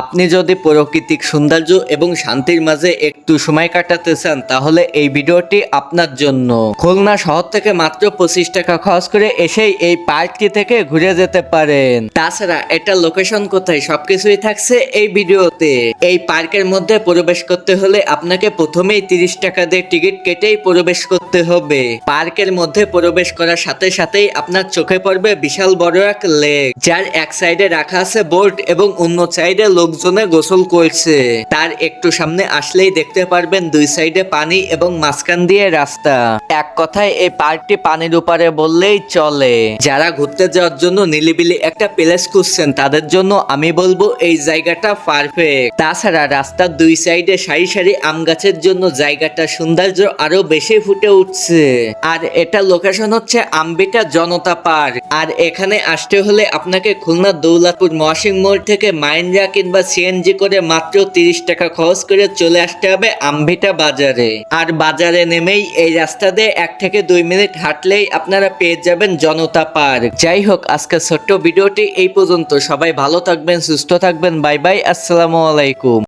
আপনি যদি প্রাকৃতিক সৌন্দর্য এবং শান্তির মাঝে একটু সময় কাটাতে চান, তাহলে এই ভিডিওটি আপনার জন্য। খুলনা শহর থেকে মাত্র পঁচিশ টাকা খরচ করে এসেই এই পার্কটি থেকে ঘুরে যেতে পারেন। তাছাড়া এটা লোকেশন কোথায় সবকিছুই থাকছে এই ভিডিওতে। এই পার্কের মধ্যে প্রবেশ করতে হলে আপনাকে প্রথমেই তিরিশ টাকা দিয়ে টিকিট কেটেই প্রবেশ করতে হবে। পার্কের মধ্যে প্রবেশ করার সাথে সাথেই আপনার চোখে পড়বে বিশাল বড় এক লেক যার এক সাইডে রাখা আছে বোর্ড এবং অন্য সাইডে লোকজনে গোসল করছে। তার একটু সামনে আসলেই দেখতে পারবেন দুই সাইডে পানি এবং মাঝখান দিয়ে রাস্তা। এক কথায় এই পার্কটি পানির উপরে বললেই চলে। যারা ঘুরতে যাওয়ার জন্য নিলিবিলি একটা প্লেস খুঁজছেন, তাদের জন্য আমি বলব এই জায়গাটা পারফেক্ট। তাছাড়া রাস্তার দুই সাইডে সারি সারি আম গাছের জন্য জায়গাটা সৌন্দর্য আরও বেশি ফুটে উঠছে। আর এটা লোকেশন হচ্ছে আম্বিটা জনতা পার্ক। আর এখানে আসতে হলে আপনাকে খুলনা দৌলতপুর মহাসিং মোড় থেকে মাইন্ডা কিংবা সিএনজি করে মাত্র তিরিশ টাকা খরচ করে চলে আসতে হবে আম্বিটা বাজারে। আর বাজারে নেমেই এই রাস্তা দিয়ে এক থেকে দুই মিনিট হাঁটলেই আপনারা পেয়ে যাবেন জনতা পার্ক। যাই হোক, আজকের ছোট্ট ভিডিওটি এই পর্যন্ত। সবাই ভালো থাকবেন, সুস্থ থাকবেন। বাই বাই, আসসালামু আলাইকুম।